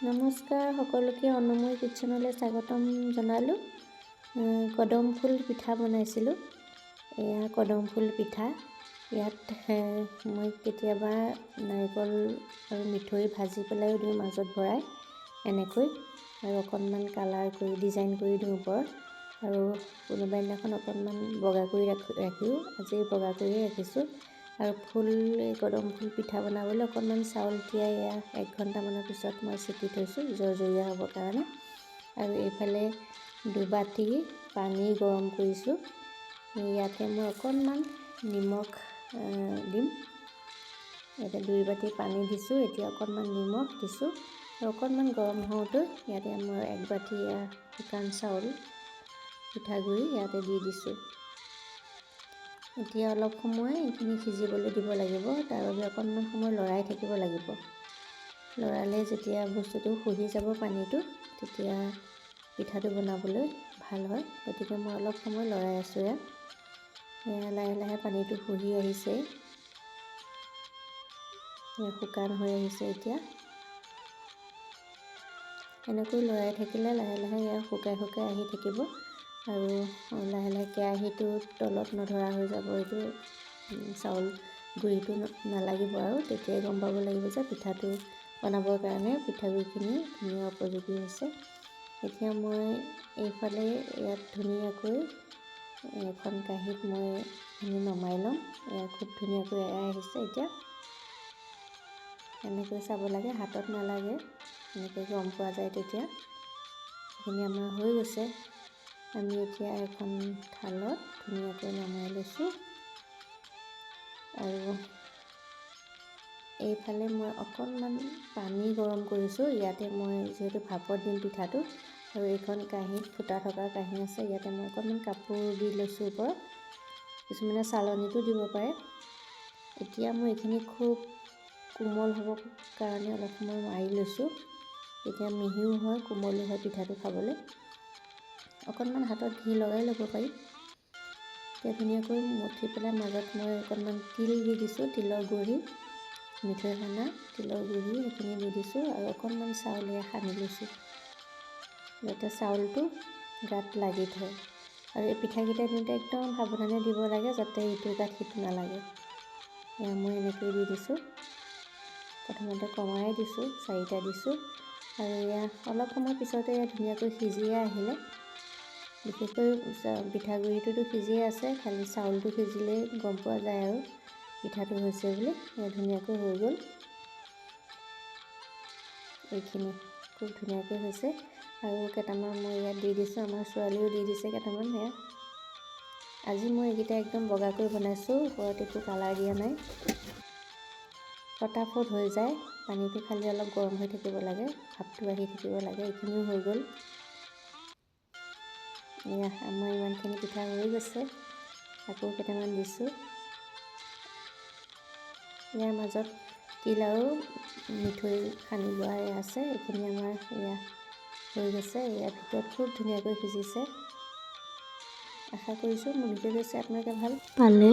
নমস্কাৰ সকলোকে অন্নময় কিটচেনলৈ স্বাগতম জনালোঁ। কদম ফুল পিঠা বনাইছিলোঁ। এয়া কদম ফুল পিঠা। ইয়াত মই কেতিয়াবা নাৰিকল আৰু মিঠৈ ভাজি পেলাইও দিওঁ মাজত ভৰাই এনেকৈ। আৰু অকণমান কালাৰ কৰি ডিজাইন কৰি দিওঁ ওপৰত। আৰু কোনোবা দিনাখন অকণমান বগা কৰি ৰাখিও আজি বগা কৰিয়ে ৰাখিছোঁ। আৰু ফুল এই কদম ফুল পিঠা বনাবলৈ অকণমান চাউল তিয়াই এয়া এক ঘণ্টামানৰ পিছত মই চেকি থৈছোঁ জৰজৰীয়া হ'বৰ কাৰণে। আৰু এইফালে দুবাতি পানী গৰম কৰিছোঁ। ইয়াতে মই অকণমান নিমখ দিম। ইয়াতে দুই বাতি পানী দিছোঁ এতিয়া অকণমান নিমখ দিছোঁ। আৰু অকণমান গৰম হওঁতে ইয়াতে মই এক বাতি শুকান চাউল পিঠাগুড়ি ইয়াতে দি দিছোঁ। এতিয়া অলপ সময় এইখিনি সিজিবলৈ দিব লাগিব তাৰ বাবে অকণমান সময় লৰাই থাকিব লাগিব। লৰালে যেতিয়া বস্তুটো শুহি যাব পানীটো তেতিয়া পিঠাটো বনাবলৈ ভাল হয়। গতিকে মই অলপ সময় লৰাই আছোঁ ইয়াত। এয়া লাহে লাহে পানীটো শুহি আহিছে। শুকান হৈ আহিছে এতিয়া। এনেকৈ লৰাই থাকিলে লাহে লাহে এয়া শুকাই শুকাই আহি থাকিব। আৰু লাহে লাহে কেৰাহীটো তলত নধৰা হৈ যাব এইটো চাউল গুড়িটো নালাগিব আৰু তেতিয়াই গম পাব লাগিব যে পিঠাটো বনাবৰ কাৰণে পিঠাগুড়িখিনি ধুনীয়া উপযোগী হৈছে। এতিয়া মই এইফালে ইয়াত ধুনীয়াকৈ এখন কাঁহীত মই নমাই ল'ম। এয়া খুব ধুনীয়াকৈ এৰাই আহিছে এতিয়া। এনেকৈ চাব লাগে হাতত নালাগে এনেকৈ গম পোৱা যায় তেতিয়া। এইখিনি আমাৰ হৈ গৈছে। আমি এতিয়া এখন থালত ধুনীয়াকৈ নমাই লৈছোঁ। আৰু এইফালে মই অকণমান পানী গৰম কৰিছোঁ। ইয়াতে মই যিহেতু ভাপত দিম পিঠাটো আৰু এইখন কাঁহীত ফুটা থকা কাঁহী আছে। ইয়াতে মই অকণমান কাপোৰ দি লৈছোঁ ওপৰত। কিছুমানে চালনীটো দিব পাৰে। এতিয়া মই এইখিনি খুব কোমল হ'ব কাৰণে অলপ সময় মাৰি লৈছোঁ। তেতিয়া মিহিও হয় কোমলো হয় পিঠাটো খাবলৈ। অকণমান হাতত ঘি লগাই ল'ব পাৰি। এতিয়া ধুনীয়াকৈ মঠি পেলাই মাজত মই অকণমান তিল দি দিছোঁ তিলৰ গুড়ি মিঠৈ সানা তিলৰ গুড়ি সেইখিনি দি দিছোঁ আৰু অকণমান চাউলেৰে সানি লৈছোঁ। যাতে চাউলটো গাত লাগি থয় আৰু এই পিঠাকেইটা দিওঁতে একদম সাৱধানে দিব লাগে যাতে ইটো গাত সিটো নালাগে। এয়া মই এনেকৈ দি দিছোঁ। প্ৰথমতে কমাই দিছোঁ চাৰিটা দিছোঁ। আৰু এয়া অলপ সময় পিছতে এয়া ধুনীয়াকৈ সিজিয়ে আহিলে। বিশেষকৈ পিঠাগুড়িটোতো সিজিয়ে আছে খালি চাউলটো সিজিলেই গম পোৱা যায় আৰু পিঠাটো হৈছে বুলি। ধুনীয়াকৈ হৈ গ'ল। এইখিনি খুব ধুনীয়াকৈ হৈছে আৰু কেইটামান মই ইয়াত দি দিছোঁ আমাৰ ছোৱালীও দি দিছে কেইটামান সেয়া। আজি মই এইকেইটা একদম বগাকৈ বনাইছোঁ ওপৰত একো কালাৰ দিয়া নাই। ফটাফট হৈ যায় পানীটো খালি অলপ গৰম হৈ থাকিব লাগে ভাপটো আহি থাকিব লাগে এইখিনিও হৈ গ'ল। আমাৰ ইমানখিনি পিঠা হৈ গৈছে আকৌ কেইটামান দিছোঁ। ইয়াৰ মাজত তিল আৰু মিঠৈ সানি লোৱা আছে এইখিনি আমাৰ এয়া হৈ গৈছে ইয়াৰ ভিতৰত খুব ধুনীয়াকৈ সিজিছে। আশা কৰিছোঁ মোৰ চাই আপোনালোকে ভাল পালে।